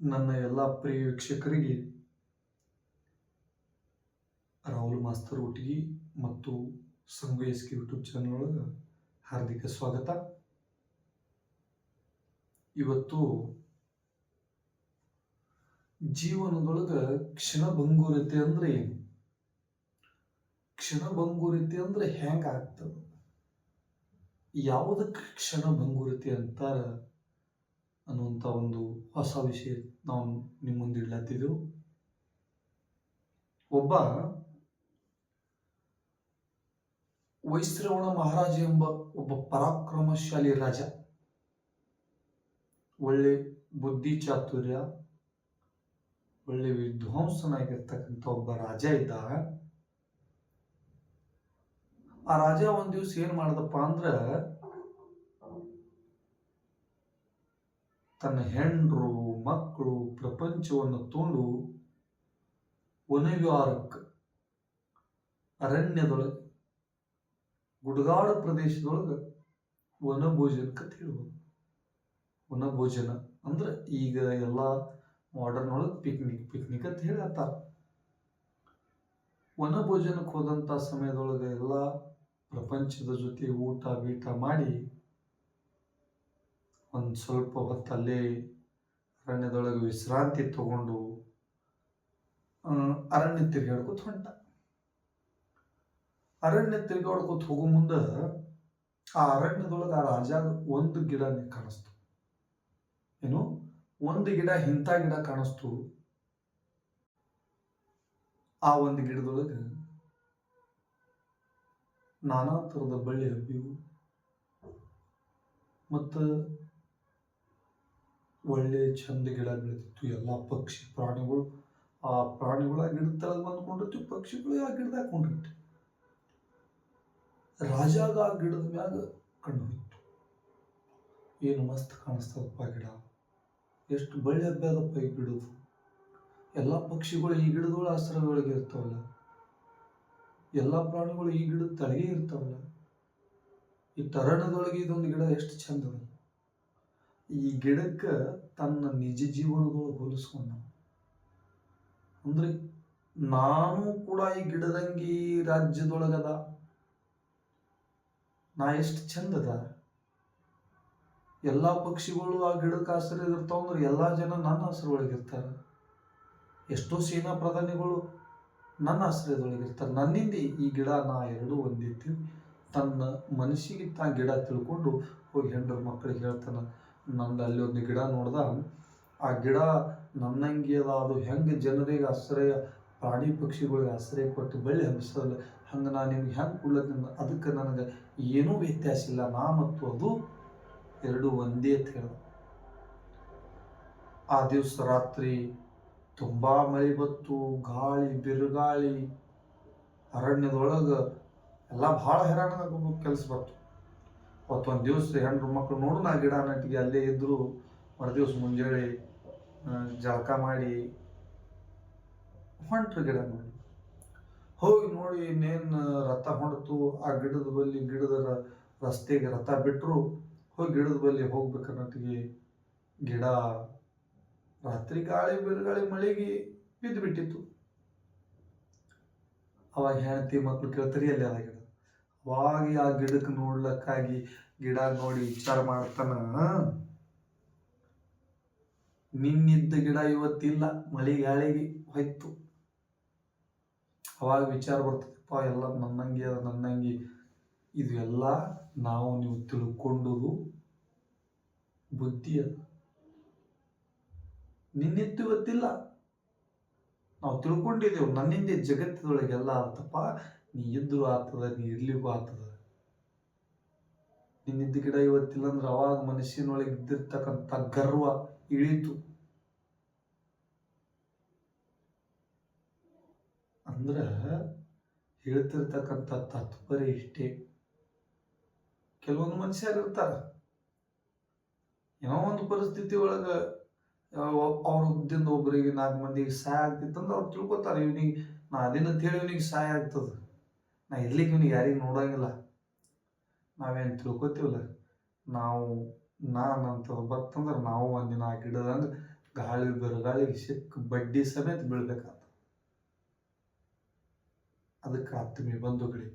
ನನ್ನ ಎಲ್ಲ ಪ್ರಿಯ ವೀಕ್ಷಕರಿಗೆ, ರಾಹುಲ್ ಮಾಸ್ತರ್ ಒಟ್ಟಿಗೆ ಮತ್ತು ಸಂಘ ಎಸ್ ಕೆ ಯೂಟ್ಯೂಬ್ ಚಾನಲ್ ಒಳಗೆ ಹಾರ್ದಿಕ ಸ್ವಾಗತ. ಇವತ್ತು ಜೀವನದೊಳಗೆ ಕ್ಷಣಭಂಗುರತೆ ಅಂದ್ರೆ ಏನು? ಕ್ಷಣಭಂಗುರತೆ ಅಂದ್ರೆ ಹೆಂಗಾಗ್ತದೆ ಯಾವುದಕ್ಕೆ ಕ್ಷಣಭಂಗುರತೆ ಅಂತಾರ ಅನ್ನುವಂಥ ಒಂದು ಹೊಸ ವಿಷಯ ನಾವು ನಿಮ್ಮ ಮುಂದೆ ಇಡ್ಲತ್ತಿದ್ದೆವು. ಒಬ್ಬ ವೈಶ್ರವಣ ಮಹಾರಾಜ ಎಂಬ ಒಬ್ಬ ಪರಾಕ್ರಮಶಾಲಿ ರಾಜ, ಒಳ್ಳೆ ಬುದ್ಧಿ ಚಾತುರ್ಯ, ಒಳ್ಳೆ ವಿದ್ವಾಂಸನಾಗಿರ್ತಕ್ಕಂಥ ಒಬ್ಬ ರಾಜ ಇದ್ದ ಆ ರಾಜ ಒಂದ್ ದಿವ್ಸ ಏನ್ ಮಾಡ್ದಪ್ಪ ಅಂದ್ರ, ತನ್ನ ಹೆಂಡರು ಮಕ್ಕಳು ಪ್ರಪಂಚವನ್ನು ತೊಂಡು ವನವಿಹಾರಕ್ಕೆ ಅರಣ್ಯದೊಳಗೆ, ಗುಡ್ಗಾಡು ಪ್ರದೇಶದೊಳಗೆ ವನಭೋಜನಕ್ಕೆ ಹೇಳ್ಬೋದು ವನಭೋಜನ ಅಂದ್ರೆ ಈಗ ಎಲ್ಲ ಮಾಡರ್ನ್ ಒಳಗೆ ಪಿಕ್ನಿಕ್ ಪಿಕ್ನಿಕ್ ಅಂತ ಹೇಳತ್ತಾರ ವನಭೋಜನಕ್ಕೆ ಹೋದಂಥ ಸಮಯದೊಳಗೆ ಎಲ್ಲ ಪ್ರಪಂಚದ ಜೊತೆ ಊಟ ಬೀಟ ಮಾಡಿ ಒಂದು ಸ್ವಲ್ಪ ಹೊತ್ತು ಅಲ್ಲೇ ಅರಣ್ಯದೊಳಗೆ ವಿಶ್ರಾಂತಿ ತಗೊಂಡು ಅರಣ್ಯ ತಿರುಗಾಡ್ಕೊತ ಹೊಂಟ. ಅರಣ್ಯ ತಿರುಗಾಡ್ಕೊತ ಹೋಗೋ ಮುಂದೆ ಆ ಅರಣ್ಯದೊಳಗೆ ಆ ರಾಜಾಗ ಒಂದು ಗಿಡ ಕಾಣಿಸ್ತು. ಏನು? ಒಂದು ಗಿಡ ಇಂಥ ಗಿಡ ಕಾಣಿಸ್ತು. ಆ ಒಂದು ಗಿಡದೊಳಗೆ ನಾನಾ ಥರದ ಬಳ್ಳಿ ಹಬ್ಬಿವು. ಮತ್ತು ಒಳ್ಳೆ ಚಂದ ಗಿಡ ಬೆಳೆದಿತ್ತು, ಎಲ್ಲ ಪಕ್ಷಿ ಪ್ರಾಣಿಗಳು. ಆ ಪ್ರಾಣಿಗಳು ಗಿಡದ ತಳಗೆ ಬಂದ್ಕೊಂಡಿರ್ತೀವಿ, ಪಕ್ಷಿಗಳು ಆ ಗಿಡದಾಗ ಕೊಂಡಿರ್ತೀವಿ ರಾಜಾಗ ಆ ಗಿಡದ ಮ್ಯಾಗ ಕಣ್ಣು ಹೋಯ್ತು. ಏನು ಮಸ್ತ್ ಕಾಣಿಸ್ತದಪ್ಪ ಗಿಡ. ಎಷ್ಟು ಬಳ್ಳಿ ಹಬ್ಬದಪ್ಪ ಈ ಗಿಡದು. ಎಲ್ಲ ಪಕ್ಷಿಗಳು ಈ ಗಿಡದೊಳ ಒಳಗೆ ಇರ್ತಾವಲ್ಲ. ಎಲ್ಲ ಪ್ರಾಣಿಗಳು ಈ ಗಿಡದ ತಳಗೆ ಇರ್ತಾವಲ್ಲ? ಈ ತರಣದೊಳಗೆ ಇದೊಂದು ಗಿಡ ಎಷ್ಟು ಚಂದ ಈ ಗಿಡಕ್ಕೆ ತನ್ನ ನಿಜ ಜೀವನದೊಳಗೆ ಹೋಲಿಸ್ಕೊಂಡ ಅಂದ್ರೆ ನಾನು ಕೂಡ ಈ ಗಿಡದಂಗಿ ರಾಜ್ಯದೊಳಗದ ನಾ ಎಷ್ಟು ಚಂದದ ಎಲ್ಲ ಪಕ್ಷಿಗಳು ಆ ಗಿಡಕ್ಕೆ ಆಸರೆ ಇರ್ತಾವ ಅಂದ್ರೆ ಎಲ್ಲಾ ಜನ ನನ್ನ ಆಶ್ರಯ ಇರ್ತಾರೆ. ಎಷ್ಟೋ ಸೇನಾ ಪ್ರಧಾನಿಗಳು ನನ್ನ ಆಶ್ರಯದೊಳಗಿರ್ತಾರೆ ನನ್ನಿಂದ ಈ ಗಿಡ ನಾ ಎರಡೂ ಒಂದಿತ್ತು, ತನ್ನ ಮನಸ್ಸಿಗೆ ತಾ ಗಿಡ ತಿಳ್ಕೊಂಡು ಹೋಗಿ ಹೆಂಡ್ರ ಮಕ್ಕಳಿಗೆ ಹೇಳ್ತಾನೆ, ನಂದು ಅಲ್ಲಿ ಒಂದು ಗಿಡ ನೋಡ್ದ. ಆ ಗಿಡ ನನ್ನಂಗೆ ಅದ ಅದು ಹೆಂಗೆ ಜನರಿಗೆ ಆಶ್ರಯ, ಪ್ರಾಣಿ ಪಕ್ಷಿಗಳಿಗೆ ಆಶ್ರಯ ಕೊಟ್ಟು ಬಳ್ಳಿ ಹಬ್ಬಿಸಲ್ಲ ಹಂಗೆ ನಾನು ನಿಮ್ಗೆ ಹೆಂಗೆ ಕೊಡ್ಲತ್ತೀನಿ? ಅದಕ್ಕೆ ನನಗೆ ಏನೂ ವ್ಯತ್ಯಾಸ ಇಲ್ಲ. ನಾ ಮತ್ತು ಅದು ಎರಡು ಒಂದೇ ಅಂತ ಹೇಳ ಆ ದಿವಸ ರಾತ್ರಿ ತುಂಬಾ ಮಳೆ ಬತ್ತು ಗಾಳಿ, ಬಿರುಗಾಳಿ, ಅರಣ್ಯದೊಳಗೆ ಎಲ್ಲ ಭಾಳ ಹೈರಾಣ ಕೆಲಸ ಬಂತು. ಅವತ್ತೊಂದು ದಿವಸ ಹೆಣ್ಣು ಮಕ್ಕಳು ನೋಡು ನಾ ಗಿಡ ನಟ್ಟಿಗೆ, ಅಲ್ಲೇ ಇದ್ರು ಮರುದಿವ್ಸ ಮುಂಜಾನೆ ಮುಂಜಾಳೆ ಜಳಕ ಮಾಡಿ ಹೊಂಟ್ರು ಗಿಡ ನೋಡಿ. ಹೋಗಿ ನೋಡಿ ಇನ್ನೇನು ರಥ ಹೊಂಡ್ತು ಆ ಗಿಡದ ಬಲ್ಲಿ ಗಿಡದ ರಸ್ತೆಗೆ ರಥ ಬಿಟ್ಟರು ಹೋಗಿ ಗಿಡದ ಬಲ್ಲಿ ಹೋಗ್ಬೇಕನ್ನೋಟಿಗೆ ಗಿಡ ರಾತ್ರಿ ಗಾಳಿ ಬಿರುಗಾಳಿ ಮಳೆಗೆ ಬಿದ್ದು ಬಿಟ್ಟಿತ್ತು. ಅವಾಗ ಹೆಂಡತಿ ಮಕ್ಕಳು ಕೇಳ್ತಾರೆ ಅಲ್ಲಿ ಅದ ಗಿಡ. ಅವಾಗ ಆ ಗಿಡಕ್ಕೆ ನೋಡ್ಲಕ್ಕಾಗಿ ಗಿಡ ನೋಡಿ ವಿಚಾರ ಮಾಡ್ತಾನ ನಿನ್ನಿದ್ದ ಗಿಡ ಇವತ್ತಿಲ್ಲ ಮಳೆ ಗಾಳಿಗೆ ಹೋಯ್ತು. ಅವಾಗ ವಿಚಾರ ಬರ್ತದಪ್ಪ, ಎಲ್ಲ ನನ್ನಂಗೆ ಅದ ನನ್ನಂಗೆ, ಇದು ಎಲ್ಲ ನಾವು ನೀವು ತಿಳ್ಕೊಂಡುದು ಬುದ್ಧಿ ಅದ. ನಿನ್ನಿತ್ತು ಇವತ್ತಿಲ್ಲ. ನಾವು ತಿಳ್ಕೊಂಡಿದ್ದೇವೆ ನನ್ನಿಂದ ಜಗತ್ತಿನೊಳಗೆಲ್ಲ ಆತಪ್ಪ ನೀ ಇದ್ರೂ ಆಗ್ತದ, ನೀ ಇರ್ಲಿಗೂ ಆಗ್ತದ. ನಿನ್ನಿದ್ದ ಗಿಡ ಇವತ್ತಿಲ್ಲ ಅಂದ್ರೆ ಅವಾಗ ಮನುಷ್ಯನೊಳಗೆ ಇದ್ದಿರ್ತಕ್ಕಂಥ ಗರ್ವ ಇಳಿತು. ಅಂದ್ರ ಹೇಳ್ತಿರ್ತಕ್ಕಂಥ ತಾತ್ಪರ್ಯ ಇಷ್ಟೇ. ಕೆಲವೊಂದು ಮನುಷ್ಯರು ಇರ್ತಾರ. ಏನೋ ಒಂದು ಪರಿಸ್ಥಿತಿ ಒಳಗ ಅವ್ರ ಉದ್ದಿಂದ ಒಬ್ಬರಿಗೆ ನಾಲ್ಕು ಮಂದಿಗೆ ಸಹಾಯ ಆಗ್ತಿತ್ತಂದ್ರೆ ಅವ್ರು ತಿಳ್ಕೊತಾರೆ, ಇವನಿಗೆ ನಾ ಅದೇನಂತ ಹೇಳಿ ಇವನಿಗೆ ಸಹಾಯ ಆಗ್ತದ. ನಾ ಇರ್ಲಿಕ್ಕೆ ಇವನಿಗೆ ಯಾರಿಗೂ ನೋಡೋಂಗಿಲ್ಲ. ನಾವೇನು ತಿಳ್ಕೊತೀವಲ್ಲ. ನಾವು ನಾನಂತ ಬತ್ತಂದ್ರೆ ನಾವು ಒಂದಿನ ಆ ಗಿಡದಂಗೆ ಗಾಳಿ ಬಿರುಗಾಳಿಗೆ ಸಿಕ್ಕ ಬಡ್ಡಿ ಸಮೇತ ಬೀಳ್ಬೇಕಾತ. ಅದಕ್ಕೆ ಆತ್ಮೀಯ ಬಂಧುಗಳೇ,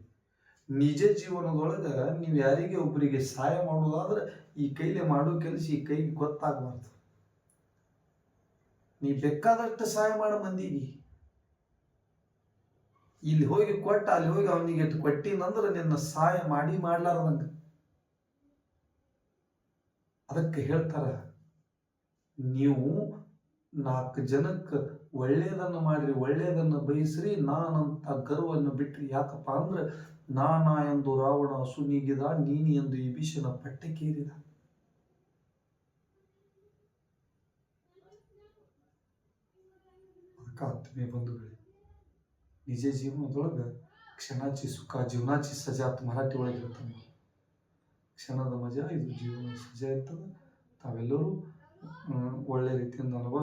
ನಿಜ ಜೀವನದೊಳಗೆ ನೀವು ಯಾರಿಗೆ ಒಬ್ಬರಿಗೆ ಸಹಾಯ ಮಾಡೋದಾದ್ರೆ ಈ ಕೈಲಿ ಮಾಡೋ ಕೆಲಸ ಈ ಕೈಗೆ ಗೊತ್ತಾಗಬಾರ್ದು. ನೀ ಬೇಕಾದಷ್ಟು ಸಹಾಯ ಮಾಡೋ ಮಂದಿಗೆ. ಇಲ್ಲಿ ಹೋಗಿ ಕೊಟ್ಟ, ಅಲ್ಲಿ ಹೋಗಿ ಅವನಿಗೆ ಕೊಟ್ಟಿನಂದ್ರೆ ನಿನ್ನ ಸಹಾಯ ಮಾಡಿ ಮಾಡ್ಲಾರ್ದಂಗ ಅದಕ್ಕೆ ಹೇಳ್ತಾರ, ನೀವು ನಾಲ್ಕು ಜನಕ್ಕೆ ಒಳ್ಳೆಯದನ್ನು ಮಾಡ್ರಿ ಒಳ್ಳೆಯದನ್ನು ಬಯಸ್ರಿ, ನಾನಂತ ಗರ್ವವನ್ನು ಬಿಟ್ರಿ. ಯಾಕಪ್ಪ ಅಂದ್ರೆ ನಾನಾ ಎಂದು ರಾವಣ ಸುನಿಗಿದ ನೀನಿ ಎಂದು ಈ ವಿಷಯನ ಪಟ್ಟಕ್ಕೇರಿದ. ಆತ್ಮೀಯ ಬಂಧುಗಳೇ ನಿಜ ಜೀವನದೊಳಗೆ ಕ್ಷಣಾಚಿ ಸುಖ ಜೀವನಾಚಿ ಸಜಾತ್ ಮರಾಠಿ ಒಳಗೆ ಹೇಳ್ತಾನೆ ಕ್ಷಣದ ಮಜಾ ಇದು ಜೀವನ ಸಜಾ ಇರ್ತದೆ ತಾವೆಲ್ಲರೂ ಹ್ಮ್, ಒಳ್ಳೆ ರೀತಿಯಿಂದ ಅನುಭವ